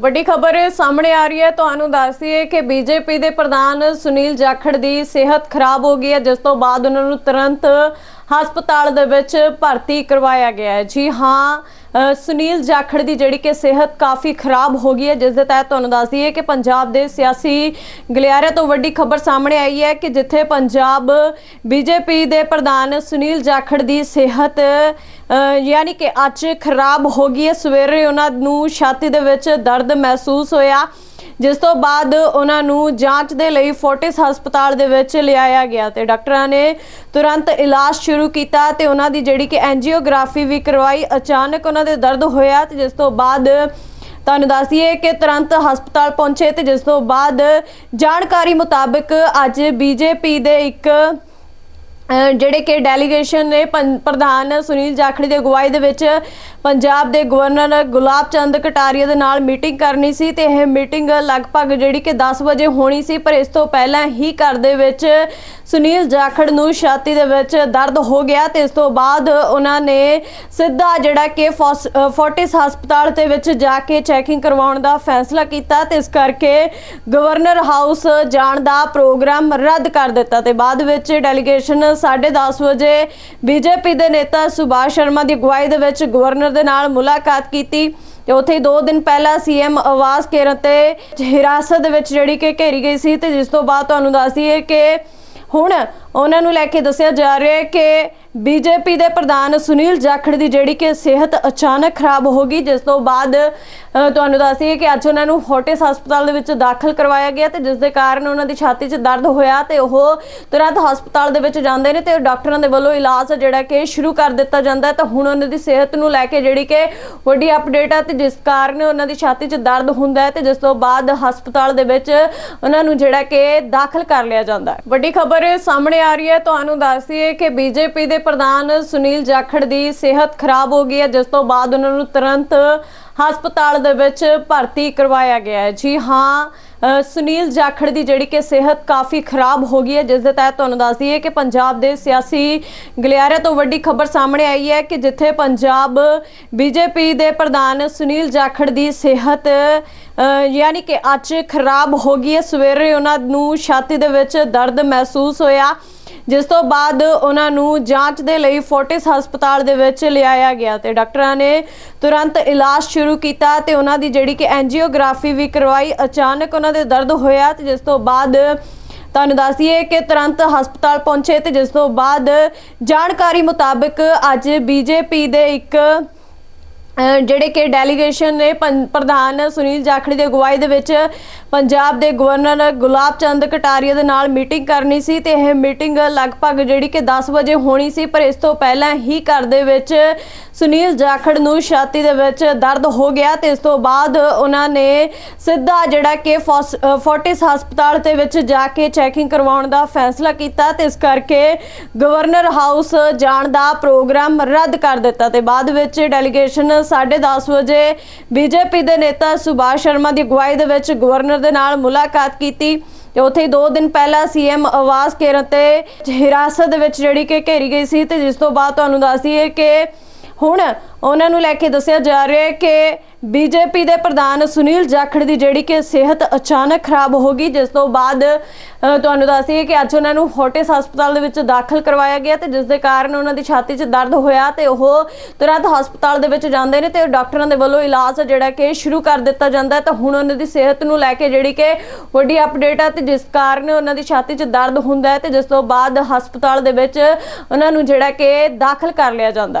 ਵੱਡੀ ਖਬਰ ਸਾਹਮਣੇ ਆ ਰਹੀ ਹੈ। ਤੁਹਾਨੂੰ ਦੱਸ ਦਈਏ ਕਿ ਬੀਜੇਪੀ ਦੇ ਪ੍ਰਧਾਨ ਸੁਨੀਲ ਜਾਖੜ ਦੀ ਸਿਹਤ ਖਰਾਬ ਹੋ ਗਈ ਹੈ, ਜਿਸ ਤੋਂ ਬਾਅਦ ਉਹਨਾਂ ਨੂੰ ਤੁਰੰਤ ਹਸਪਤਾਲ ਦੇ ਵਿੱਚ ਭਰਤੀ ਕਰਵਾਇਆ ਗਿਆ ਹੈ। ਜੀ ਹਾਂ ਸੁਨੀਲ ਜਾਖੜ ਦੀ ਜਿਹੜੀ ਕਿ ਸਿਹਤ ਕਾਫੀ ਖਰਾਬ ਹੋ ਗਈ ਹੈ, ਜਿਸ ਦੇ ਤਹਿਤ ਤੁਹਾਨੂੰ ਦੱਸ ਦਈਏ ਕਿ ਪੰਜਾਬ ਦੇ ਸਿਆਸੀ ਗਲਿਆਰੇ ਤੋਂ ਵੱਡੀ ਖਬਰ ਸਾਹਮਣੇ ਆਈ ਹੈ ਕਿ ਜਿੱਥੇ ਪੰਜਾਬ ਬੀਜੇਪੀ ਦੇ ਪ੍ਰਧਾਨ ਸੁਨੀਲ ਜਾਖੜ ਦੀ ਸਿਹਤ ਯਾਨੀ ਕਿ ਅੱਜ ਖਰਾਬ ਹੋ ਗਈ ਹੈ, ਸਵੇਰੇ ਉਹਨਾਂ ਨੂੰ ਛਾਤੀ ਦੇ ਵਿੱਚ ਦਰਦ ਮਹਿਸੂਸ ਹੋਇਆ। ਜਿਸ ਤੋਂ ਬਾਅਦ ਉਹਨਾਂ ਨੂੰ ਜਾਂਚ ਦੇ ਲਈ ਫੋਰਟਿਸ ਹਸਪਤਾਲ ਦੇ ਵਿੱਚ ਲਿਆਇਆ ਗਿਆ ਤੇ ਡਾਕਟਰਾਂ ਨੇ ਤੁਰੰਤ ਇਲਾਜ ਸ਼ੁਰੂ ਕੀਤਾ ਤੇ ਉਹਨਾਂ ਦੀ ਜਿਹੜੀ ਕਿ ਐਂਜੀਓਗ੍ਰਾਫੀ ਵੀ ਕਰਵਾਈ। ਅਚਾਨਕ ਉਹਨਾਂ ਦੇ ਦਰਦ ਹੋਇਆ ਤੇ ਜਿਸ ਤੋਂ ਬਾਅਦ ਤੁਹਾਨੂੰ ਦੱਸ ਦਈਏ ਕਿ ਤੁਰੰਤ ਹਸਪਤਾਲ ਪਹੁੰਚੇ ਤੇ ਜਿਸ ਤੋਂ ਬਾਅਦ ਜਾਣਕਾਰੀ ਮੁਤਾਬਕ ਅੱਜ ਬੀਜੇਪੀ ਦੇ ਇੱਕ ਜਿਹੜੇ ਕਿ ਡੈਲੀਗੇਸ਼ਨ ਨੇ ਪੰ- ਪ੍ਰਧਾਨ ਸੁਨੀਲ ਜਾਖੜੀ ਦੇ ਅਗਵਾਈ ਦੇ ਵਿੱਚ ਪੰਜਾਬ ਦੇ ਗਵਰਨਰ ਗੁਲਾਬ ਚੰਦ ਕਟਾਰੀਆ ਦੇ ਨਾਲ ਮੀਟਿੰਗ ਕਰਨੀ ਸੀ ਤੇ ਇਹ ਮੀਟਿੰਗ ਲਗਭਗ ਜਿਹੜੀ ਕਿ 10 ਵਜੇ ਹੋਣੀ ਸੀ, ਪਰ ਇਸ ਤੋਂ ਪਹਿਲਾਂ ਹੀ ਘਰ ਦੇ ਵਿੱਚ ਸੁਨੀਲ ਜਾਖੜ ਨੂੰ ਛਾਤੀ ਦੇ ਵਿੱਚ ਦਰਦ ਹੋ ਗਿਆ ਤੇ ਇਸ ਤੋਂ ਬਾਅਦ ਉਹਨਾਂ ਨੇ ਸਿੱਧਾ ਜਿਹੜਾ ਕਿ ਫੋਸ- ਫੋਰਟਿਸ ਹਸਪਤਾਲ ਦੇ ਵਿੱਚ ਜਾ ਕੇ ਚੈਕਿੰਗ ਕਰਵਾਉਣ ਦਾ ਫੈਸਲਾ ਕੀਤਾ ਤੇ ਇਸ ਕਰਕੇ ਗਵਰਨਰ ਹਾਊਸ ਜਾਣ ਦਾ ਪ੍ਰੋਗਰਾਮ ਰੱਦ ਕਰ ਦਿੱਤਾ ਤੇ ਬਾਅਦ ਵਿੱਚ ਡੈਲੀਗੇਸ਼ਨ 10:30 ਵਜੇ ਬੀਜੇਪੀ ਦੇ ਨੇਤਾ ਸੁਭਾਸ਼ ਸ਼ਰਮਾ ਦੀ ਅਗਵਾਈ ਦੇ ਵਿੱਚ ਗਵਰਨਰ ਦੇ ਨਾਲ ਮੁਲਾਕਾਤ ਕੀਤੀ ਤੇ ਉੱਥੇ ਹੀ ਦੋ ਦਿਨ ਪਹਿਲਾਂ ਸੀਐਮ ਆਵਾਸ ਕੇਰਨ ਤੇ ਹਿਰਾਸਤ ਦੇ ਵਿੱਚ ਜਿਹੜੀ ਕਿ ਘੇਰੀ ਗਈ ਸੀ ਤੇ ਜਿਸ ਤੋਂ ਬਾਅਦ ਤੁਹਾਨੂੰ ਦੱਸਦੀ ਹੈ ਕਿ ਹੁਣ ਉਹਨਾਂ ਨੂੰ ਲੈ ਕੇ ਦੱਸਿਆ ਜਾ ਰਿਹਾ ਹੈ ਕਿ ਬੀਜੇਪੀ ਦੇ ਪ੍ਰਧਾਨ ਸੁਨੀਲ ਜਾਖੜ ਦੀ ਜਿਹੜੀ ਕਿ ਸਿਹਤ ਅਚਾਨਕ ਖਰਾਬ ਹੋ ਗਈ ਜਿਸ ਤੋਂ ਬਾਅਦ ਅ, ਤੁਹਾਨੂੰ ਦੱਸੀਏ ਕਿ ਅੱਜ ਉਹਨਾਂ ਨੂੰ ਫੋਰਟਿਸ ਹਸਪਤਾਲ ਦੇ ਵਿੱਚ ਦਾਖਲ ਕਰਵਾਇਆ ਗਿਆ ਤੇ ਜਿਸ ਦੇ ਕਾਰਨ ਉਹਨਾਂ ਦੀ ਛਾਤੀ 'ਚ ਦਰਦ ਹੋਇਆ ਤੇ ਉਹ ਤੁਰੰਤ ਹਸਪਤਾਲ ਦੇ ਵਿੱਚ ਜਾਂਦੇ ਨੇ ਤੇ ਡਾਕਟਰਾਂ ਦੇ ਵੱਲੋਂ ਇਲਾਜ ਜਿਹੜਾ ਕਿ ਸ਼ੁਰੂ ਕਰ ਦਿੱਤਾ ਜਾਂਦਾ ਤਾਂ ਹੁਣ ਉਹਨਾਂ ਦੀ ਸਿਹਤ ਨੂੰ ਲੈ ਕੇ ਜਿਹੜੀ ਕਿ ਵੱਡੀ ਅਪਡੇਟ ਆ ਤੇ ਜਿਸ ਕਾਰਨ ਉਹਨਾਂ ਦੀ ਛਾਤੀ 'ਚ ਦਰਦ ਹੁੰਦਾ ਹੈ ਤੇ ਜਿਸ ਤੋਂ ਬਾਅਦ ਹਸਪਤਾਲ ਦੇ ਵਿੱਚ ਉਹਨਾਂ ਨੂੰ ਜਿਹੜਾ ਕਿ ਦਾਖਲ ਕਰ ਲਿਆ ਜਾਂਦਾ ਹੈ। ਵੱਡੀ ਖਬਰ ਸਾਹਮਣੇ ਆ ਰਹੀ ਹੈ। ਤੁਹਾਨੂੰ ਦੱਸ ਦਈਏ ਕਿ ਬੀਜੇਪੀ ਦੇ ਪ੍ਰਧਾਨ ਸੁਨੀਲ ਜਾਖੜ ਦੀ ਸਿਹਤ ਖਰਾਬ ਹੋ ਗਈ ਹੈ ਜਿਸ ਤੋਂ ਬਾਅਦ ਉਹਨਾਂ ਨੂੰ ਤੁਰੰਤ ਹਸਪਤਾਲ ਦੇ ਵਿੱਚ ਭਰਤੀ ਕਰਵਾਇਆ ਗਿਆ ਹੈ। ਜੀ ਹਾਂ ਅ, ਸੁਨੀਲ ਜਾਖੜ ਦੀ ਜਿਹੜੀ ਕਿ ਸਿਹਤ ਕਾਫੀ ਖਰਾਬ ਹੋ ਗਈ ਹੈ ਜਿਸ ਦੇ ਤਹਿਤ ਤੁਹਾਨੂੰ ਦੱਸ ਦਈਏ ਕਿ ਪੰਜਾਬ ਦੇ ਸਿਆਸੀ ਗਲਿਆਰੇ ਤੋਂ ਵੱਡੀ ਖਬਰ ਸਾਹਮਣੇ ਆਈ ਹੈ ਕਿ ਜਿੱਥੇ ਪੰਜਾਬ ਬੀਜੇਪੀ ਦੇ ਪ੍ਰਧਾਨ ਸੁਨੀਲ ਜਾਖੜ ਦੀ ਸਿਹਤ ਅ, ਯਾਨੀ ਕਿ ਅੱਜ ਖਰਾਬ ਹੋ ਗਈ ਹੈ ਸਵੇਰੇ ਉਹਨਾਂ ਨੂੰ ਛਾਤੀ ਦੇ ਵਿੱਚ ਦਰਦ ਮਹਿਸੂਸ ਹੋਇਆ। ਜਿਸ ਤੋਂ ਬਾਅਦ ਉਹਨਾਂ ਨੂੰ ਜਾਂਚ ਦੇ ਲਈ ਫੋਰਟਿਸ ਹਸਪਤਾਲ ਦੇ ਵਿੱਚ ਲਿਆਇਆ ਗਿਆ ਤੇ ਡਾਕਟਰਾਂ ਨੇ ਤੁਰੰਤ ਇਲਾਜ ਸ਼ੁਰੂ ਕੀਤਾ ਤੇ ਉਹਨਾਂ ਦੀ ਜਿਹੜੀ ਕਿ ਐਂਜੀਓਗ੍ਰਾਫੀ ਵੀ ਕਰਵਾਈ। ਅਚਾਨਕ ਉਹਨਾਂ ਦੇ ਦਰਦ ਹੋਇਆ ਤੇ ਜਿਸ ਤੋਂ ਬਾਅਦ ਤੁਹਾਨੂੰ ਦੱਸ ਕਿ ਤੁਰੰਤ ਹਸਪਤਾਲ ਪਹੁੰਚੇ ਤੇ ਜਿਸ ਤੋਂ ਬਾਅਦ ਜਾਣਕਾਰੀ ਮੁਤਾਬਕ ਅੱਜ ਬੀਜੇਪੀ ਦੇ ਇੱਕ ਜਿਹੜੇ ਕਿ ਡੈਲੀਗੇਸ਼ਨ ਨੇ ਪੰ- ਪ੍ਰਧਾਨ ਸੁਨੀਲ ਜਾਖੜੀ ਦੀ ਅਗਵਾਈ ਦੇ ਵਿੱਚ ਪੰਜਾਬ ਦੇ ਗਵਰਨਰ ਗੁਲਾਬ ਚੰਦ ਕਟਾਰੀਆ ਦੇ ਨਾਲ ਮੀਟਿੰਗ ਕਰਨੀ ਸੀ ਤੇ ਇਹ ਮੀਟਿੰਗ ਲਗਭਗ ਜਿਹੜੀ ਕਿ 10 ਵਜੇ ਹੋਣੀ ਸੀ, ਪਰ ਇਸ ਤੋਂ ਪਹਿਲਾਂ ਹੀ ਘਰ ਦੇ ਵਿੱਚ ਸੁਨੀਲ ਜਾਖੜ ਨੂੰ ਛਾਤੀ ਦੇ ਵਿੱਚ ਦਰਦ ਹੋ ਗਿਆ ਤੇ ਇਸ ਤੋਂ ਬਾਅਦ ਉਹਨਾਂ ਨੇ ਸਿੱਧਾ ਜਿਹੜਾ ਕਿ ਫੋਸ- ਫੋਰਟਿਸ ਹਸਪਤਾਲ ਦੇ ਵਿੱਚ ਜਾ ਕੇ ਚੈਕਿੰਗ ਕਰਵਾਉਣ ਦਾ ਫੈਸਲਾ ਕੀਤਾ ਤੇ ਇਸ ਕਰਕੇ ਗਵਰਨਰ ਹਾਊਸ ਜਾਣ ਦਾ ਪ੍ਰੋਗਰਾਮ ਰੱਦ ਕਰ ਦਿੱਤਾ ਤੇ ਬਾਅਦ ਵਿੱਚ ਡੈਲੀਗੇਸ਼ਨ 10:30 ਵਜੇ ਬੀਜੇਪੀ ਦੇ ਨੇਤਾ ਸੁਭਾਸ਼ ਸ਼ਰਮਾ ਦੀ ਅਗਵਾਈ ਦੇ ਵਿੱਚ ਗਵਰਨਰ ਦੇ ਨਾਲ ਮੁਲਾਕਾਤ ਕੀਤੀ ਤੇ ਉੱਥੇ ਹੀ ਦੋ ਦਿਨ ਪਹਿਲਾਂ ਸੀਐਮ ਆਵਾਸ ਕੇਰਨ ਤੇ ਹਿਰਾਸਤ ਦੇ ਵਿੱਚ ਜਿਹੜੀ ਕਿ ਘੇਰੀ ਗਈ ਸੀ ਤੇ ਜਿਸ ਤੋਂ ਬਾਅਦ ਤੁਹਾਨੂੰ ਦੱਸਦੀ ਹੈ ਕਿ ਹੁਣ ਉਹਨਾਂ ਨੂੰ ਲੈ ਕੇ ਦੱਸਿਆ ਜਾ ਰਿਹਾ ਹੈ ਕਿ ਬੀਜੇਪੀ ਦੇ ਪ੍ਰਧਾਨ ਸੁਨੀਲ ਜਾਖੜ ਦੀ ਜਿਹੜੀ ਕਿ ਸਿਹਤ ਅਚਾਨਕ ਖਰਾਬ ਹੋ ਗਈ ਜਿਸ ਤੋਂ ਬਾਅਦ ਅ, ਤੁਹਾਨੂੰ ਦੱਸੀਏ ਕਿ ਅੱਜ ਉਹਨਾਂ ਨੂੰ ਫੋਰਟਿਸ ਹਸਪਤਾਲ ਦੇ ਵਿੱਚ ਦਾਖਲ ਕਰਵਾਇਆ ਗਿਆ ਤੇ ਜਿਸ ਦੇ ਕਾਰਨ ਉਹਨਾਂ ਦੀ ਛਾਤੀ 'ਚ ਦਰਦ ਹੋਇਆ ਤੇ ਉਹ ਤੁਰੰਤ ਹਸਪਤਾਲ ਦੇ ਵਿੱਚ ਜਾਂਦੇ ਨੇ ਤੇ ਡਾਕਟਰਾਂ ਦੇ ਵੱਲੋਂ ਇਲਾਜ ਜਿਹੜਾ ਕਿ ਸ਼ੁਰੂ ਕਰ ਦਿੱਤਾ ਜਾਂਦਾ ਹੈ। ਤਾਂ ਹੁਣ ਉਹਨਾਂ ਦੀ ਸਿਹਤ ਨੂੰ ਲੈ ਕੇ ਜਿਹੜੀ ਕਿ ਵੱਡੀ ਅਪਡੇਟ ਹੈ ਤੇ ਜਿਸ ਕਾਰਨ ਉਹਨਾਂ ਦੀ ਛਾਤੀ 'ਚ ਦਰਦ ਹੁੰਦਾ ਹੈ ਤੇ ਜਿਸ ਤੋਂ ਬਾਅਦ ਹਸਪਤਾਲ ਦੇ ਵਿੱਚ ਉਹਨਾਂ ਨੂੰ ਜਿਹੜਾ ਕਿ ਦਾਖਲ ਕਰ ਲਿਆ ਜਾਂਦਾ